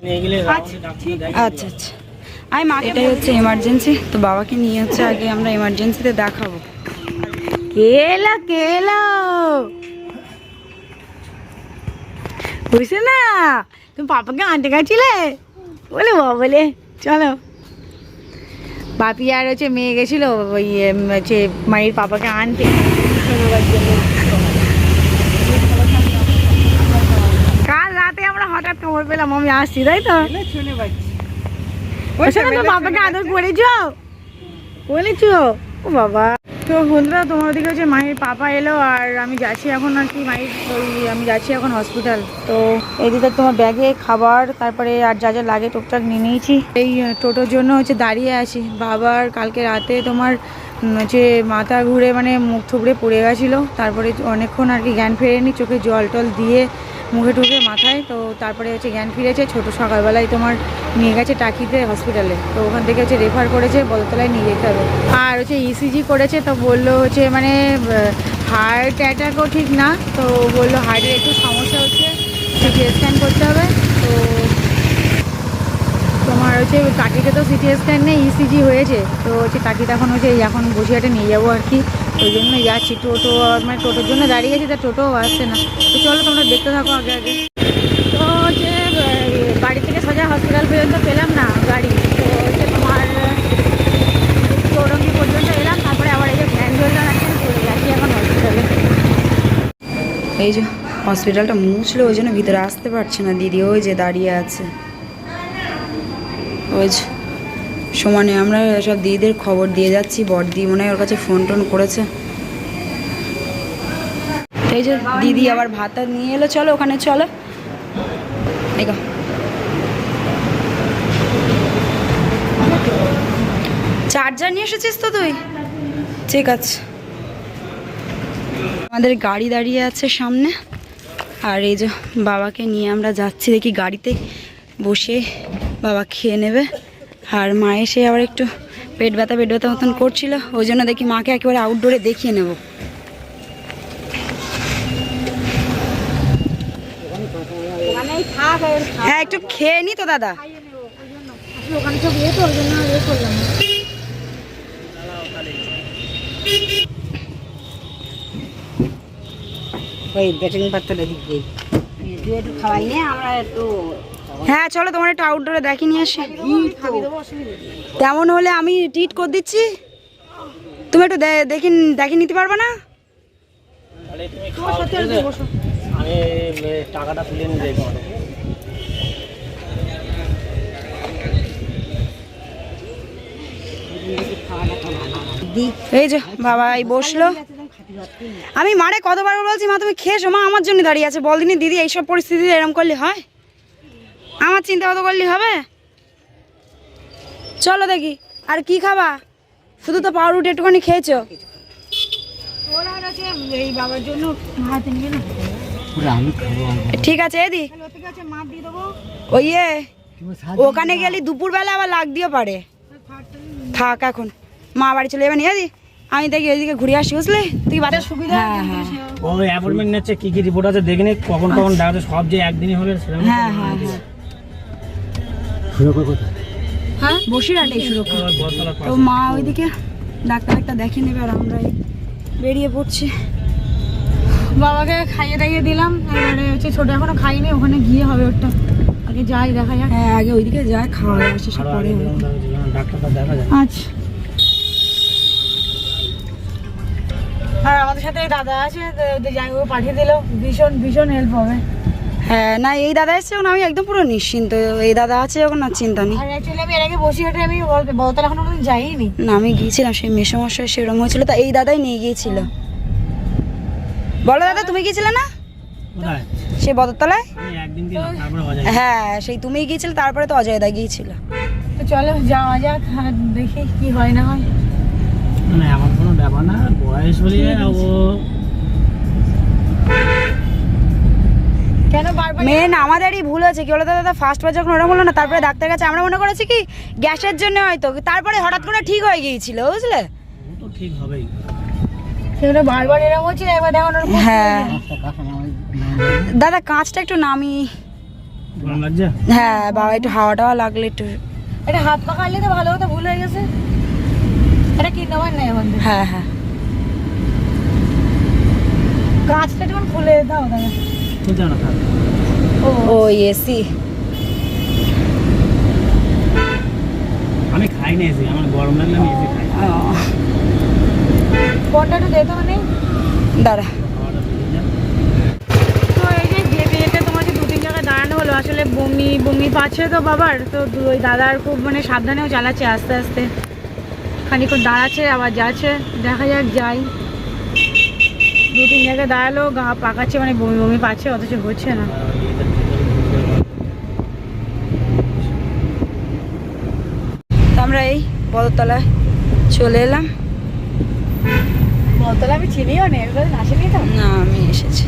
আচ্ছা আচ্ছা আমি মা এটাই হচ্ছে এমার্জেন্সি তো বাবাকে নিয়ে হচ্ছে আগে আমরা এমার্জেন্সিতে দেখাবো। কেলা কেলা বুঝছে না? তুমি পাপাকে আনতে গেছিলে? বলে বাবা বলে চলো। বাপি আর হচ্ছে মেয়ে গেছিল ওই হচ্ছে মায়ের পাপাকে আনতে। কাল রাতে আমরা হঠাৎ খবর পেলাম আমি আসছি তাই তো? ওই সময় তো বাবাকে আদর করেছ বলেছ ও বাবা। তো বন্ধুরা তোমার ওদিকে হচ্ছে মায়ের পাপা এলো আর আমি যাচ্ছি এখন আর কি মায়ের আমি যাচ্ছি এখন হসপিটাল তো এদিকে তোমার ব্যাগে খাবার তারপরে আর যা যা লাগে টুকটাক নিয়ে নিয়েছি। এই টোটোর জন্য হচ্ছে দাঁড়িয়ে আছি। বাবার কালকে রাতে তোমার হচ্ছে মাথা ঘুরে মানে মুখ থুবড়ে পড়ে গেছিল তারপরে অনেকক্ষণ আর কি জ্ঞান ফেরেনি চোখে জল টল দিয়ে মুখে টুকে মাথায়, তো তারপরে হচ্ছে জ্ঞান ফিরেছে, ছোট সকালবেলায় তোমার নিয়ে গেছে টাকিতে হসপিটালে তো ওখান থেকে হচ্ছে রেফার করেছে, বলতলায় নিয়ে যেতে হবে। আর হচ্ছে ইসিজি করেছে, তো বলল হচ্ছে মানে হার্ট অ্যাটাকও ঠিক না, তো বলল হার্টের একটু সমস্যা হচ্ছে সিটি স্ক্যান করতে হবে। তো তোমার হচ্ছে টাকিতে তো সিটি স্ক্যান নেই ইসিজি হয়েছে, তো হচ্ছে টাকিতে এখন হচ্ছে এখন বসিয়াটে নিয়ে যাব আর কি। ওই জন্য যাচ্ছি। টোটো মানে টোটোর জন্য দাঁড়িয়ে গেছি তা টোটো আসছে না। তো চলো তোমরা দেখতে থাকো আগে আগে। তো আহ, বাড়ি থেকে সোজা হসপিটাল পর্যন্ত পেলাম না গাড়ি। তো হচ্ছে তোমার চৌরঙ্গি পর্যন্ত এলাম তারপরে আবার এই যে ভ্যান ধরলাম যাচ্ছি এখন হসপিটালে এই যে হসপিটালটা মুছলো ওই জন্য ভিতরে আসতে পারছে না দিদি। ওই যে দাঁড়িয়ে আছে। ওই যে সমানে আমরা সব দিদিদের খবর দিয়ে যাচ্ছি বড়দি মনে হয় ওর কাছে ফোন টোন করেছে। এই যে দিদি আবার ভাত নিয়ে এলো, চলো ওখানে, চলো। চার্জার নিয়ে এসেছিস তো তুই? ঠিক আছে। আমাদের গাড়ি দাঁড়িয়ে আছে সামনে, আর এই যে বাবাকে নিয়ে আমরা যাচ্ছি দেখি গাড়িতে বসে বাবা খেয়ে নেবে। আর মা এসে আবার একটু পেট ব্যথা পেট ব্যথা মতন করছিল। ওই জন্য দেখি মাকে একেবারে আউটডোরে দেখিয়ে নেব। হ্যাঁ একটু খেয়ে নি তো দাদা। ইয়ে ওই ইয়ে করলাম ওই ব্যাটিং পাত্রটা দিক দিয়ে তুই একটু খাওয়াই নে আমরা একটু হ্যাঁ চলো তোমার একটু আউটডোরে দেখি নিয়ে আসি। তেমন হলে আমি ট্রিট করে দিচ্ছি। তুমি একটু দেখি দেখি নিতে পারবে না? টাকাটা তুলে নিয়ে এই যে বাবা এই বসল। আমি মারে কতবার বলছি মা তুমি খেয়েছো? মা আমার জন্য দাঁড়িয়ে আছে। বল দিনি দিদি এইসব পরিস্থিতিতে এরম করলে হয়? আমার চিন্তা কত করলে হবে? চলো দেখি আর কি খাবা? শুধু তো পাউরুটি একটুখানি খেয়েছো। ঠিক আছে এদি। ওই ওখানে গেলে দুপুরবেলা আবার লাগ দিয়ে পারে। থাক এখন মা বাড়ি চলে যাবেন এদি? আমি দেখি ওইদিকে ঘুরে আসি বুঝলি? তুই বাচ্চা সুবিধা? হ্যাঁ হ্যাঁ। ও অ্যাপয়েন্টমেন্ট নিচ্ছে কি কি রিপোর্ট আছে দেখে নে কখন কখন ডাক্তার সব যে একদিনই সেরকম হ্যাঁ হ্যাঁ। হ্যাঁ হ্যাঁ বসিরহাটে সুরক্ষা। তো মা ওইদিকে ডাক্তার একটা দেখে নেবে আর আমরা বেরিয়ে পড়ছি। বাবাকে খাইয়ে দাইয়ে দিলাম এবারে হচ্ছে ছোট এখনও খাইনি ওখানে গিয়ে হবে ওটা আগে যাই দেখা যাক। হ্যাঁ আগে ওইদিকে যায় খাওয়া দাওয়া শেষ পরে আচ্ছা। আর আমাদের সাথে দাদা আছে যাই হোক পাঠিয়ে দিল। ভীষণ ভীষণ হেল্প হবে। হ্যাঁ না এই দাদা এসছে যখন আমি একদম পুরো নিশ্চিন্ত। এই দাদা আছে যখন আর চিন্তা নেই। আর অ্যাকচুয়ালি আমি এর আগে বসিরহাটে আমি বল- বলতলা এখনও কোনোদিন যাইনি। না আমি গিয়েছিলাম সেই মেসমশাই সেরকম হয়েছিল তা এই দাদাই নিয়ে গিয়েছিল। বলো দাদা তুমি গিয়েছিলে না? সেই বদরতলায়? হ্যাঁ সেই তুমিই গিয়েছিলে তারপরে তো অজয় দা গিয়েছিল। তো চলো যাওয়া যাক আর দেখি কি হয় না হয়। মানে এমন কোনো ব্যাপার না বয়স বলে ও মেন আমাদেরই ভুল হয়েছে। কি বলো তো দাদা? ফার্স্ট বার যখন ওরা বলল না তারপরে ডাক্তার কাছে আমরা মনে করেছি কি গ্যাসের জন্য হয়তো। তারপরে হঠাৎ করে ঠিক হয়ে গিয়েছিল বুঝলে? তো ঠিক হবেই। সেগুলো বারবার এরকম হচ্ছে এবার দেখো হ্যাঁ। দাদা কাঁচটা একটু নামি হ্যাঁ বাবা একটু হাওয়া টাওয়া লাগলে একটু এটা হাত পা কাটলে তো ভালো হতো ভুল হয়ে গেছে। এটা কি নেওয়ার নেই আমাদের? হ্যাঁ হ্যাঁ। কাঁচটা যখন খুলে দাও দাদা। থাক ও ও এসি আমি খাই না এসে আমার গরম লাগলে আমি এসে খাই। ফোনটা একটু মানে। দাঁড়া। তো এই যে যেতে যেতে তোমার যে দু তিন জায়গায় দাঁড়ানো হলো আসলে বমি বমি পাচ্ছে তো বাবার তো দু- ওই দাদার খুব মানে সাবধানেও চালাচ্ছে আস্তে আস্তে। খানিক্ষণ দাঁড়াচ্ছে আবার যাচ্ছে দেখা যাক যাই। দু তিন জায়গায় দাঁড়াল গা পাকাচ্ছে মানে বমি বমি পাচ্ছে অথচ হচ্ছে না। আমরা এই বদতলায় চলে এলাম। আমি চিনিও নেই এবার আসেনি তো? না আমি এসেছি।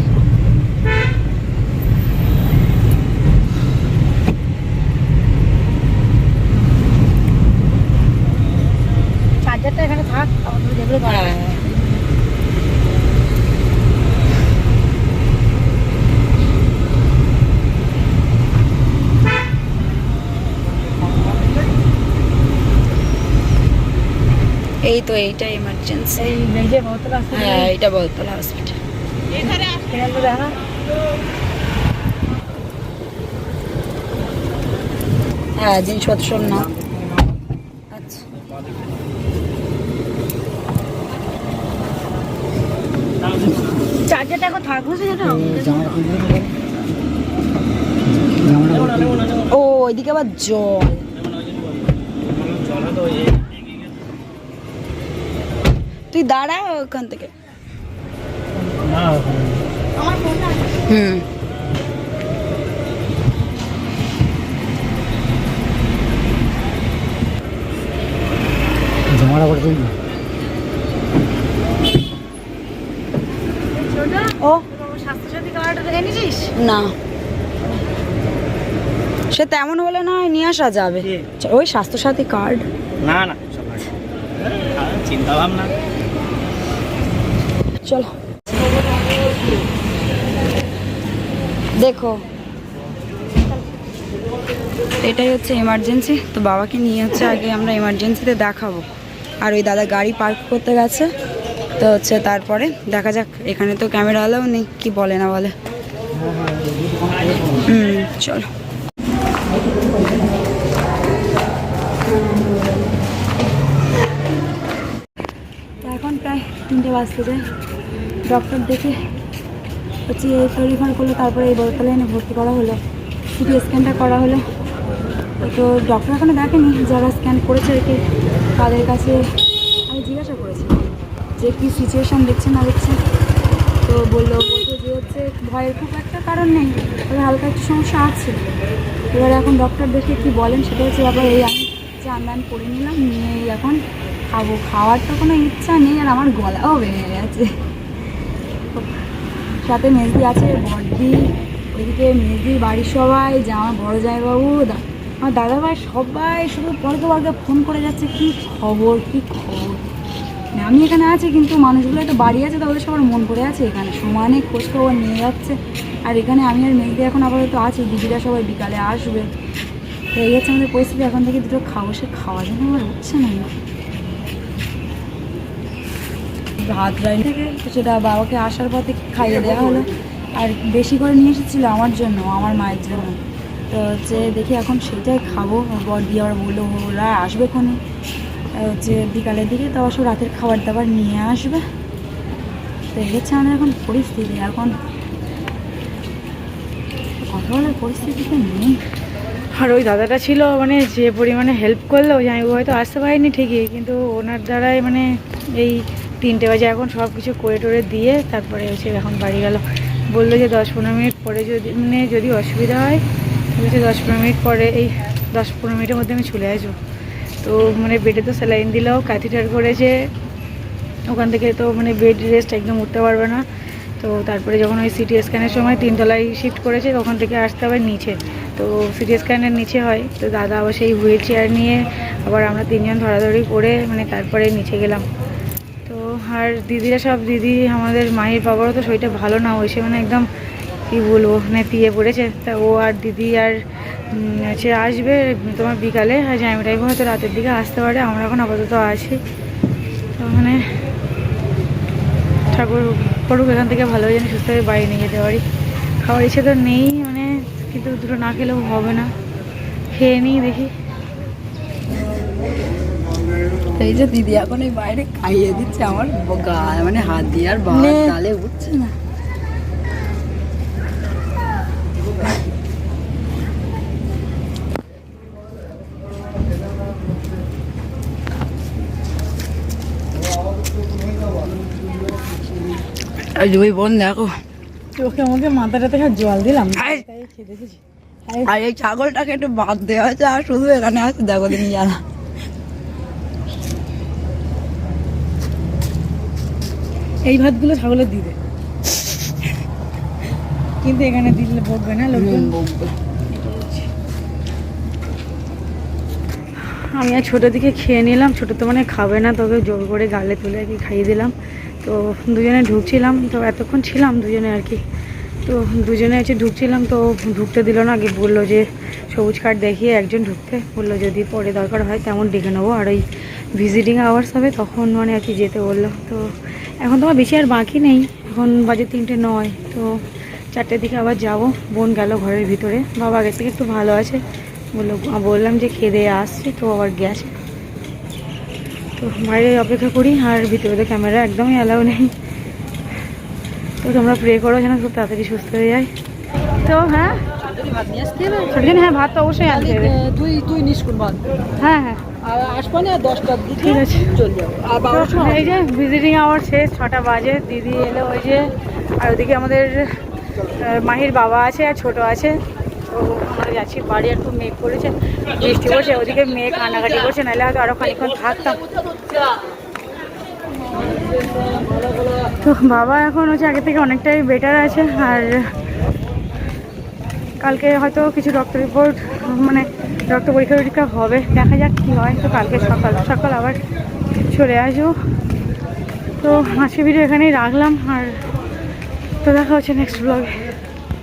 চার্জারটা এখানে থাক যেগুলো এই তো এইটা হ্যাঁ এটা বলতলা হসপিটাল এখানে হ্যাঁ জিনিসপত্র না আচ্ছা। চার্জারটা এখন ও ওইদিকে আবার জল তো ওই তুই দাঁড়া ওখান থেকে। হুম। ও। না। সে তেমন হলে না হয় নিয়ে আসা যাবে। ওই স্বাস্থ্যসাথী কার্ড না না চিন্তা ভাবনা চলো। দেখো। এটাই হচ্ছে এমার্জেন্সি তো বাবাকে নিয়ে হচ্ছে আগে আমরা এমার্জেন্সিতে দেখাবো। আর ওই দাদা গাড়ি পার্ক করতে গেছে। তো হচ্ছে তারপরে দেখা যাক, এখানে তো ক্যামেরা আলাও নেই, কি বলে না বলে। হুম, চলো। এখন প্রায় তিনটে বাজতে যায় ডক্টর দেখে হচ্ছে রেফার করল, তারপরে এই বড়তলা এনে ভর্তি করা হলো। সিটি স্ক্যানটা করা হলো। তো ডক্টর এখনও দেখেনি, যারা স্ক্যান করেছে আর তাদের কাছে আমি জিজ্ঞাসা করেছি যে কী সিচুয়েশান দেখছে না দেখছে। তো বলল বলতে যে হচ্ছে ভয়ের খুব একটা কারণ নেই, তবে হালকা একটু সমস্যা আছে। এবার এখন ডক্টর দেখে কি বলেন সেটা হচ্ছে ব্যাপার এই আমি চান দান করে নিলাম, নিয়ে এখন খাব। খাওয়ার তো কোনো ইচ্ছা নেই, আর আমার গলাও ভেঙে গেছে। সাথে মেজদি আছে, বড়দি ওইদিকে মেজদির বাড়ির সবাই, যে আমার বড় জামাইবাবু, দা- আমার দাদা ভাই সবাই শুধু পরকে পরকে ফোন করে যাচ্ছে, কি খবর কি খবর? আমি এখানে আছি, কিন্তু মানুষগুলো একটা বাড়ি আছে তাদের সবার মন করে আছে এখানে। সমানে খোঁজ খবর নিয়ে যাচ্ছে। আর এখানে আমি আর মেজদি এখন আপাতত আছি, দিদিরা সবাই বিকালে আসবে। তো এই হচ্ছে আমাদের পরিস্থিতি, এখন থেকে দুটো খাব, সে খাওয়া যেন আমার হচ্ছে না। ভাত রাইন থেকে সেটা বাবাকে আসার পথে খাইয়ে দেওয়া হলো। আর বেশি করে নিয়ে এসেছিল আমার জন্য, আমার মায়ের জন্য। তো হচ্ছে দেখি এখন সেটাই খাব, বর দিয়ে আবার বলল, ওরা আসবে কোনে? হচ্ছে বিকালের দিকে তো অবশ্য রাতের খাবার দাবার নিয়ে আসবে। তো হচ্ছে আমাদের এখন পরিস্থিতি, এখন কথা বলার পরিস্থিতিতে নেই। আর ওই দাদাটা ছিল মানে যে পরিমাণে হেল্প করল আমি হয়তো আসতে পারিনি ঠিকই, কিন্তু ওনার দ্বারাই মানে এই তিনটে বাজে এখন সব কিছু করে টোরে দিয়ে তারপরে হচ্ছে এখন বাড়ি গেল। বলল যে দশ পনেরো মিনিট পরে যদি মানে যদি অসুবিধা হয় বলছে দশ পনেরো মিনিট পরে এই দশ পনেরো মিনিটের মধ্যে আমি চলে আসব। তো মানে বেডে তো স্যালাইন দিলেও ক্যাথিটার করেছে ওখান থেকে তো মানে বেড রেস্ট একদম উঠতে পারবে না। তো তারপরে যখন ওই সিটি স্ক্যানের সময় তিনতলায় শিফট করেছে, তখন থেকে আসতে হবে নিচে। তো সিটি স্ক্যানের নিচে হয়। তো দাদা আবার সেই হুইল চেয়ার নিয়ে আবার আমরা তিনজন ধরাধরি করে মানে তারপরে নিচে গেলাম। আর দিদিরা সব দিদি আমাদের মায়ের বাবারও তো শরীরটা ভালো না হয়েছে মানে একদম কি বলব নেতিয়ে পড়েছে। তা ও আর দিদি আর হচ্ছে আসবে তোমার বিকালে, আর জামাইটাই হয়তো রাতের দিকে আসতে পারে, আমরা এখন আপাতত আছি। তো মানে ঠাকুর করুক এখান থেকে ভালো হয়ে যেন সুস্থ হয়ে বাড়ি নিয়ে যেতে পারি। খাওয়ার ইচ্ছে তো নেই মানে কিন্তু দুটো না খেলেও হবে না। খেয়ে নিই দেখি। এই যে দিদি এখন এই বাইরে খাইয়ে দিচ্ছে আমার গা মানে হাত দিয়ে আর নে। গালে উঠছে। না। দুই বোন দেখো। চোখে আমাকে মাথাটা থেকে জল দিলাম। আর এই ছাগলটাকে একটু বাদ দেওয়া হয়েছে আর শুধু এখানে আছে দেখো দিন জ্বালা এই ভাতগুলো ছাগলের দিবে কিন্তু এখানে দিলে বকবে না লোকজন। আমি আর ছোটো দিকে খেয়ে নিলাম ছোটো তো মানে খাবে না তোকে জোর করে গালে তুলে আর কি খাইয়ে দিলাম। তো দুজনে ঢুকছিলাম তো এতক্ষণ ছিলাম দুজনে আর কি। তো দুজনে হচ্ছে ঢুকছিলাম তো ঢুকতে দিল না আগে বলল যে সবুজ কার্ড দেখিয়ে একজন ঢুকতে। বলল যদি পরে দরকার হয় তেমন ডেকে নেব। আর ওই ভিজিটিং আওয়ার্স হবে, তখন মানে আর কি যেতে বলল তো এখন তোমার বেশি আর বাকি নেই। এখন বাজে তিনটে নয়, তো চারটের দিকে আবার যাব। বোন গেল ঘরের ভিতরে। বাবা আগের থেকে একটু ভালো আছে। বলল বললাম যে খেয়ে দিয়ে আসছি। তো আবার গেছে। তো বাইরে অপেক্ষা করি, আর ভিতরে তো ক্যামেরা একদমই অ্যালাউ নেই। তো তোমরা প্রে করো যেন খুব তাড়াতাড়ি সুস্থ হয়ে যায়। তো হ্যাঁ ভাত নিয়ে আসতে হবে? ছোটো হ্যাঁ ভাত তো অবশ্যই আনতে হবে। তুই তুই নিষ্কুন ভাত? হ্যাঁ হ্যাঁ। আর আসব না দশটার দিকে ঠিক আছে। চলে যাব। আর বাবার সময় এই যে ভিজিটিং আওয়ার শেষ ছটা বাজে দিদি এলো ওই যে আর ওদিকে আমাদের মাহির বাবা আছে আর ছোট আছে। তো আমরা যাচ্ছি বাড়ি আর খুব মেঘ করেছে। বৃষ্টি পড়ছে ওদিকে মেয়ে কান্নাকাটি করছে নাহলে হয়তো আরও খানিক্ষণ থাকতাম। তো বাবা এখন হচ্ছে আগে থেকে অনেকটাই বেটার আছে আর কালকে হয়তো কিছু রক্ত রিপোর্ট মানে রক্ত পরীক্ষা টরীক্ষা হবে, দেখা যাক কী হয়। তো কালকে সকাল সকাল আবার চলে আসব। তো আজকে ভিডিও এখানেই রাখলাম, আর তো দেখা হচ্ছে নেক্সট ব্লগে